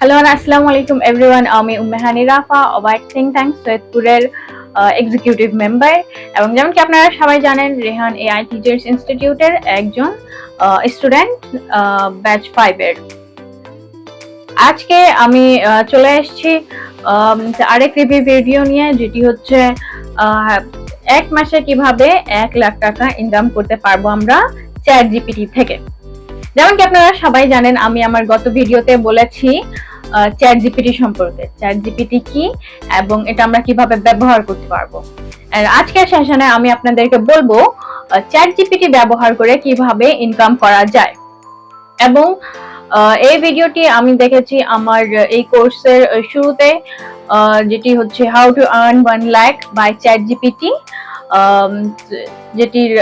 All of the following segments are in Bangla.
হ্যালো আসসালামু আলাইকুম এভরিওয়ান আমি উম্মেহানি রাফা অবাইট থিং থ্যাংক সৈয়দপুরের এক্সিকিউটিভ মেম্বার এবং যেমন কি আপনারা সবাই জানেন রেহান এআই টিচার্স ইনস্টিটিউটের একজন স্টুডেন্ট ব্যাচ ফাইভের আজকে আমি চলে এসেছি আম, আরেক রিভিউ ভিডিও নিয়ে যেটি হচ্ছে আহ, এক মাসে কীভাবে এক লাখ টাকা ইনকাম করতে পারব আমরা চ্যাট জিপিটি থেকে। যেমন কি আপনারা সবাই জানেন আমি আমার গত ভিডিওতে বলেছি চ্যাট জিপিটি সম্পর্কে। চ্যাট জিপিটি কি এবং এটা আমরা কীভাবে ব্যবহার করতে পারব? আজকের সেশনে আমি আপনাদেরকে বলব চ্যাট জিপিটি ব্যবহার করে কীভাবে ইনকাম করা যায়। এবং এই ভিডিওটি আমি দেখেছি আমার এই কোর্সের শুরুতে যেটি হচ্ছে how to earn one lakh by chat G P T যেটির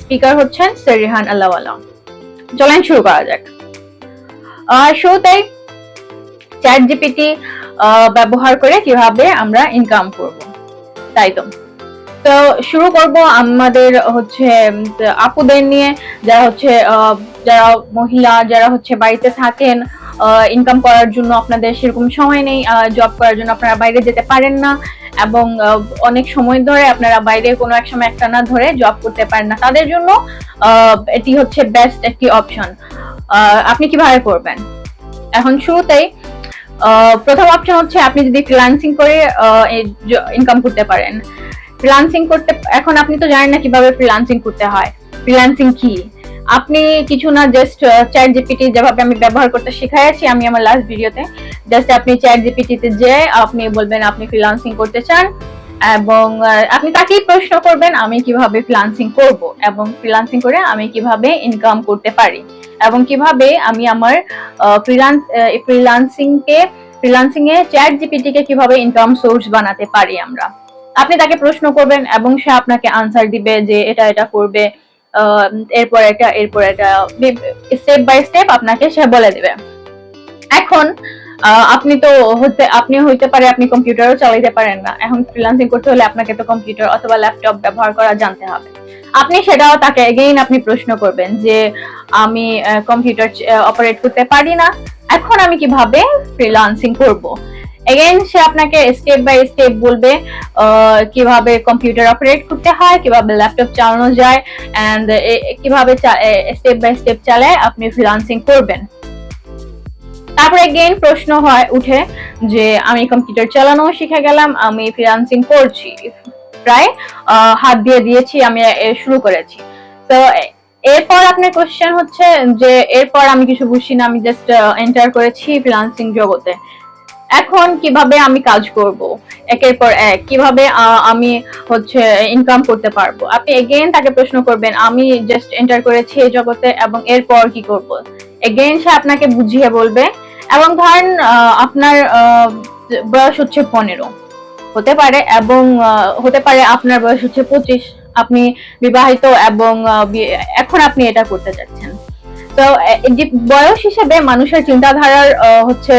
স্পিকার হচ্ছেন সেরিহান আল্লাহওয়ালা চলেন শুরু করা যাক। আহ, শুরুতেই চ্যাট জিপিটি ব্যবহার করে কীভাবে আমরা ইনকাম করব। তাই তো? তো শুরু করব আমাদের হচ্ছে আপুদের নিয়ে। যারা হচ্ছে যারা মহিলা, যারা হচ্ছে বাড়িতে থাকেন ইনকাম করার জন্য আপনাদের সেরকম সময় নেই জব করার জন্য আপনারা বাইরে যেতে পারেন না। এবং অনেক সময় ধরে আপনারা বাইরে কোনো এক সময় একটা না ধরে জব করতে পারেন না। তাদের জন্য এটি হচ্ছে বেস্ট একটি অপশন আপনি কীভাবে করবেন? এখন শুরুতেই প্রথম অপশন হচ্ছে আপনি যদি ফ্রিল্যান্সিং করে ইনকাম করতে পারেন। ফ্রিল্যান্সিং করতে, এখন আপনি তো জানেন না কীভাবে ফ্রিল্যান্সিং করতে হয়। ফ্রিল্যান্সিং কি? আপনি কিছু না জাস্ট চ্যাট জিপিটি যেভাবে আমি ব্যবহার করতে শিখাইছি আমি আমার লাস্ট ভিডিওতে জাস্ট আপনি চ্যাট জিপিটিতে যে, আপনি বলবেন আপনি ফ্রিল্যান্সিং করতে চান, এবং আপনি তাকেই প্রশ্ন করবেন, আমি কীভাবে ফ্রিল্যান্সিং করব, এবং ফ্রিল্যান্সিং করে আমি কীভাবে ইনকাম করতে পারি। এবং কীভাবে আমি আমার ফ্রিল্যান্স ফ্রিল্যান্সিং কে ফ্রিল্যান্সিং এ চ্যাট জিপিটি কে কীভাবে ইনকাম সোর্স বানাতে পারি আমরা? আপনি তাকে প্রশ্ন করবেন এবং সে আপনাকে আনসার দিবে যে এটা এটা করবে এরপর এটা এরপর এটা স্টেপ বাই স্টেপ আপনাকে সে বলে দিবে। এখন আপনি তো হতে, আপনি হইতে পারে আপনি কম্পিউটারও চালাইতে পারেন না। এখন ফ্রিলান্সিং করতে হলে আপনাকে তো কম্পিউটার অথবা ল্যাপটপ ব্যবহার করা জানতে হবে। আপনি সেটাও তাকে এগেইন আপনি প্রশ্ন করবেন যে, আমি কম্পিউটার অপারেট করতে পারি না। এখন আমি কীভাবে ফ্রিল্যান্সিং করব? এগেইন সে আপনাকে স্টেপ বাই স্টেপ বলবে কীভাবে কম্পিউটার অপারেট করতে হয়, কীভাবে ল্যাপটপ চালানো যায় এন্ড কীভাবে স্টেপ বাই স্টেপ চালায় আপনি ফ্রিল্যান্সিং করবেন। তারপরে এগেইন প্রশ্ন হয়, উঠে যে, আমি কম্পিউটার চালানো শিখে গেলাম, আমি ফ্রিল্যান্সিং করছি। প্রায় হাত দিয়ে দিয়েছি, আমি শুরু করেছি। তো এরপর আপনার কোশ্চেন হচ্ছে যে, এরপর আমি কিছু বুঝছি না, আমি জাস্ট এন্টার করেছি ফ্রিল্যান্সিং জগতে। এখন কীভাবে আমি কাজ করব? একের পর এক, কীভাবে আমি হচ্ছে ইনকাম করতে পারব? আপনি এগেইন তাকে প্রশ্ন করবেন, আমি জাস্ট এন্টার করেছি এই জগতে এবং এরপর কি করব? এগেইন সে আপনাকে বুঝিয়ে বলবে। এবং ধরেন আপনার বয়স হচ্ছে পনেরো। হতে পারে এবং হতে পারে আপনার বয়স হচ্ছে পঁচিশ, আপনি বিবাহিত এবং এখন আপনি এটা করতে চাচ্ছেন। তো বয়স হিসেবে মানুষের চিন্তাধারার হচ্ছে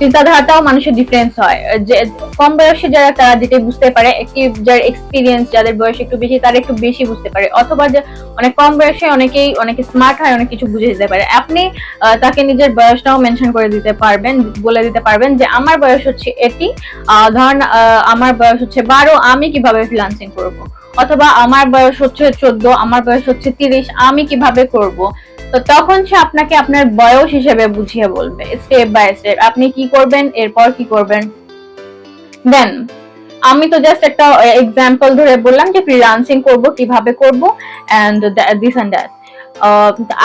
চিন্তাধারাটাও মানুষের ডিফারেন্স হয়। যে কম বয়সী যারা, তারা যেটা বুঝতে পারে, একটি যার এক্সপিরিয়েন্স যাদের বয়স একটু বেশি, তারা একটু বেশি বুঝতে পারে। অথবা যে অনেক কম বয়সে অনেকেই, অনেকে স্মার্ট হয়, অনেক কিছু বুঝে দিতে পারে। আপনি তাকে নিজের বয়সটাও মেনশন করে দিতে পারবেন, বলে দিতে পারবেন যে, আমার বয়স হচ্ছে এটি ধরেন আমার বয়স হচ্ছে বারো, আমি কীভাবে ফ্রিল্যান্সিং করব? অথবা, আমার বয়স হচ্ছে চোদ্দ, আমার বয়স হচ্ছে তিরিশ, আমি কীভাবে করব? তো তখন সে আপনাকে আপনার বয়স হিসেবে বুঝিয়ে বলবে স্টেপ বাই স্টেপ আপনি কি করবেন, এরপর কি করবেন? দেন আমি তো জাস্ট একটা এক্সাম্পল ধরে বললাম যে ফ্রিল্যান্সিং করব, কীভাবে করব এন্ড দিস এন্ড দ্যাট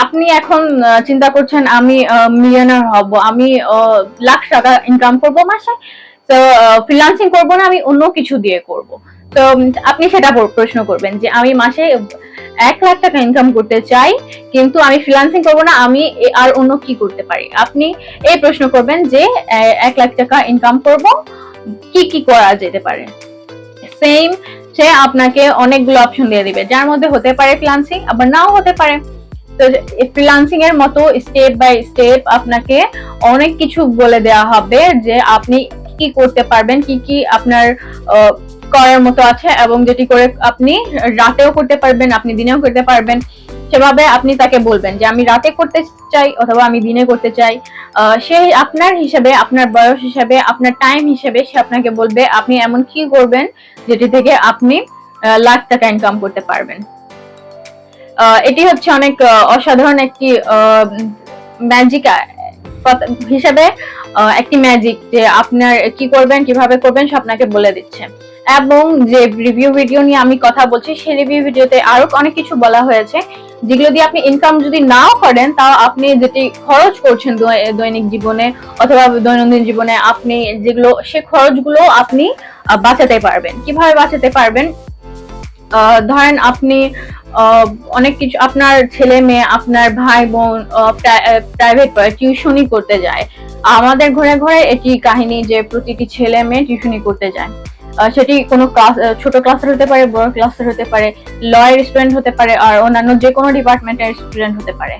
আপনি এখন চিন্তা করছেন আমি মিলিয়নার হব, আমি লাখ টাকা ইনকাম করব মাসে, তো ফ্রিলান্সিং করব না, আমি অন্য কিছু দিয়ে করব। তো আপনি সেটা প্রশ্ন করবেন যে আমি মাসে এক লাখ টাকা ইনকাম করতে চাই, কিন্তু আমি ফ্রিল্যান্সিং করব না, আমি আর অন্য কি করতে পারি? আপনি এই প্রশ্ন করবেন যে এক লাখ টাকা ইনকাম করব, কি কি করা যেতে পারে? সেম সে আপনাকে অনেকগুলো অপশন দিয়ে দিবে। যার মধ্যে হতে পারে ফ্রিল্যান্সিং আবার নাও হতে পারে। তো ফ্রিল্যান্সিং এর মতো স্টেপ বাই স্টেপ আপনাকে অনেক কিছু বলে দেওয়া হবে যে, আপনি কি করতে পারবেন, কি কি আপনার করার মতো আছে এবং যেটি করে আপনি রাতেও করতে পারবেন, আপনি দিনেও করতে পারবেন, সেভাবে আপনি তাকে বলবেন যে আমি রাতে করতে চাই অথবা আমি দিনে করতে চাই। সে আপনার হিসেবে, আপনার বয়স হিসেবে, আপনার টাইম হিসেবে সে আপনাকে বলবে, আপনি এমন কি করবেন যেটি থেকে আপনি লাখ টাকা ইনকাম করতে পারবেন? এটি হচ্ছে অনেক অসাধারণ একটি ম্যাজিক হিসেবে একটি ম্যাজিক যে আপনার কি করবেন, কীভাবে করবেন, সে আপনাকে বলে দিচ্ছে। এবং যে রিভিউ ভিডিও নিয়ে আমি কথা বলছি, সেই রিভিউ ভিডিওতে আরও অনেক কিছু বলা হয়েছে। যেগুলো দিয়ে আপনি ইনকাম যদি নাও করেন, তাও আপনি যেটি খরচ করছেন দৈনিক জীবনে অথবা দৈনন্দিন জীবনে, আপনি যেগুলো, সে খরচগুলো আপনি বাঁচাতে পারবেন। কীভাবে বাঁচাতে পারবেন? ধরেন আপনি অনেক কিছু, আপনার ছেলে মেয়ে, আপনার ভাই বোন প্রাইভেট টিউশনই করতে যায়। আমাদের ঘরে ঘরে এটি কাহিনী যে প্রতিটি ছেলে মেয়ে টিউশনই করতে যায়। সেটি কোনো ক্লাস ছোট ক্লাসের হতে পারে, বড় ক্লাসের হতে পারে লয়ের স্টুডেন্ট হতে পারে, আর অন্যান্য যে কোনো ডিপার্টমেন্টের স্টুডেন্ট হতে পারে।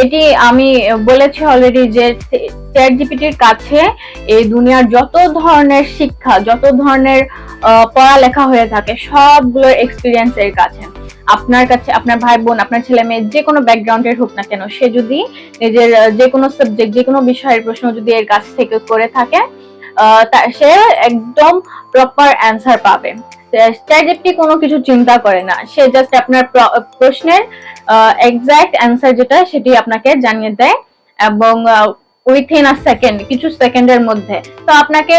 এটি আমি বলেছি অলরেডি যে চ্যাট জিপিটির কাছে এই দুনিয়ার যত ধরনের শিক্ষা, যত ধরনের পড়ালেখা হয়ে থাকে সবগুলোর এক্সপিরিয়েন্স এর কাছে। আপনার কাছে, আপনার ভাই বোন আপনার ছেলে মেয়ে, যে কোনো ব্যাকগ্রাউন্ডের হোক না কেন, সে যদি নিজের যে কোনো সাবজেক্ট যে কোনো বিষয়ের প্রশ্ন যদি এর কাছ থেকে করে থাকে সে একদম প্রপার অ্যান্সার পাবে। চ্যাটজিপিটি কোনো কিছু চিন্তা করে না। সে জাস্ট আপনার প্রশ্নের এক্সাক্ট অ্যান্সার যেটা সেটি আপনাকে জানিয়ে দেয় এবং উইথিন আ সেকেন্ড কিছু সেকেন্ডের মধ্যে। তো আপনাকে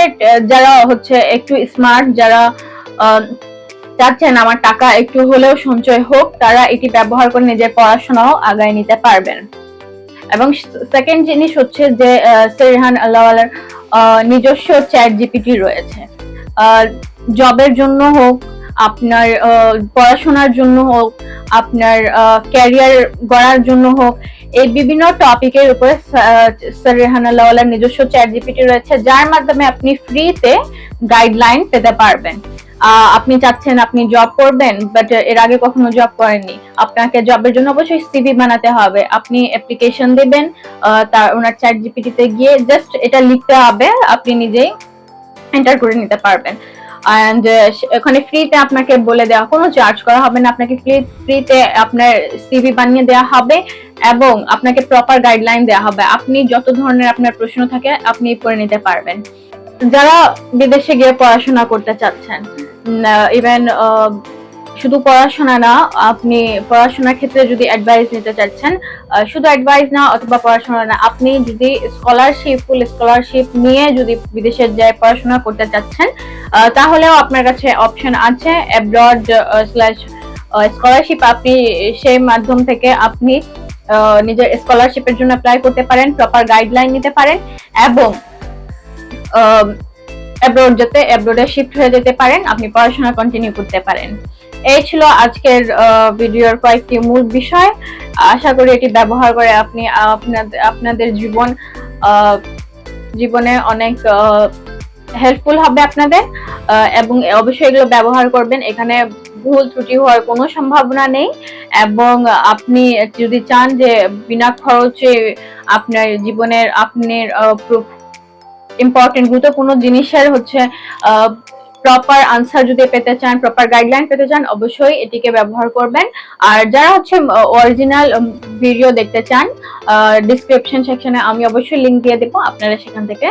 যারা হচ্ছে একটু স্মার্ট যারা চাচ্ছেন আমার টাকা একটু হলেও সঞ্চয় হোক, তারা এটি ব্যবহার করে নিজের পড়াশোনাও আগায় নিতে পারবেন। এবং সেকেন্ড জিনিস হচ্ছে যে সেরহান আল্লাহওয়ালার নিজস্ব চ্যাট জিপিটি রয়েছে। জবের জন্য হোক আপনার পড়াশোনার জন্য হোক, আপনার ক্যারিয়ার গড়ার জন্য হোক, এই বিভিন্ন টপিকের উপরে স্যার রেহান নিজস্ব চ্যাট জিপিটি রয়েছে, যার মাধ্যমে আপনি ফ্রিতে গাইডলাইন পেতে পারবেন। আপনি চাচ্ছেন আপনি জব করবেন বাট এর আগে কখনো জব করেননি। আপনাকে জবের জন্য অবশ্যই সিভি বানাতে হবে। আপনি অ্যাপ্লিকেশন দেবেন তার ওনার চ্যাট জিপিটিতে গিয়ে জাস্ট এটা লিখতে হবে, আপনি নিজেই এন্টার করে নিতে পারবেন। অ্যান্ড এখানে ফ্রিতে আপনাকে বলে দেওয়া, কোনো চার্জ করা হবে না। আপনাকে ফ্রিতে আপনার সিভি বানিয়ে দেওয়া হবে এবং আপনাকে প্রপার গাইডলাইন দেওয়া হবে। আপনি যত ধরনের আপনার প্রশ্ন থাকে, আপনি করে নিতে পারবেন। যারা বিদেশে গিয়ে পড়াশোনা করতে চাচ্ছেন ইভেন শুধু পড়াশোনা না, আপনি পড়াশোনার ক্ষেত্রে যদি অ্যাডভাইস নিতে চাচ্ছেন শুধু অ্যাডভাইস না, অথবা পড়াশোনা না, আপনি যদি স্কলারশিপ ফুল স্কলারশিপ নিয়ে যদি বিদেশে যায় পড়াশোনা করতে চাচ্ছেন তাহলেও আপনার কাছে অপশন আছে অ্যাব্রড স্ল্যাশ স্কলারশিপ আপনি সেই মাধ্যম থেকে আপনি নিজের স্কলারশিপের জন্য অ্যাপ্লাই করতে পারেন প্রপার গাইডলাইন নিতে পারেন, এবং অ্যাব্রোড যাতে অ্যাব্রোডে শিফট হয়ে যেতে পারেন, আপনি পড়াশোনা কন্টিনিউ করতে পারেন। এই ছিল আজকের ভিডিওর কয়েকটি মূল বিষয়। আশা করি এটি ব্যবহার করে আপনি আপনাদের আপনাদের জীবন জীবনে অনেক হেল্পফুল হবে আপনাদের। এবং অবশ্যই এগুলো ব্যবহার করবেন। এখানে ভুল ত্রুটি হওয়ার কোনো সম্ভাবনা নেই। এবং আপনি যদি চান যে বিনা খরচে আপনার জীবনের, আপনার ইম্পর্টেন্ট গুরুত্বপূর্ণ জিনিসের হচ্ছে প্রপার আনসার যদি পেতে চান প্রপার গাইডলাইন পেতে চান, অবশ্যই এটিকে ব্যবহার করবেন। আর যারা হচ্ছে অরিজিনাল ভিডিও দেখতে চান ডিসক্রিপশন সেকশনে আমি অবশ্যই লিঙ্ক দিয়ে দেবো, আপনারা সেখান থেকে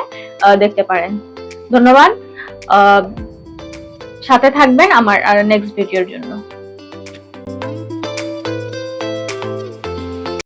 দেখতে পারেন। ধন্যবাদ। সাথে থাকবেন আমার নেক্সট ভিডিওর জন্য।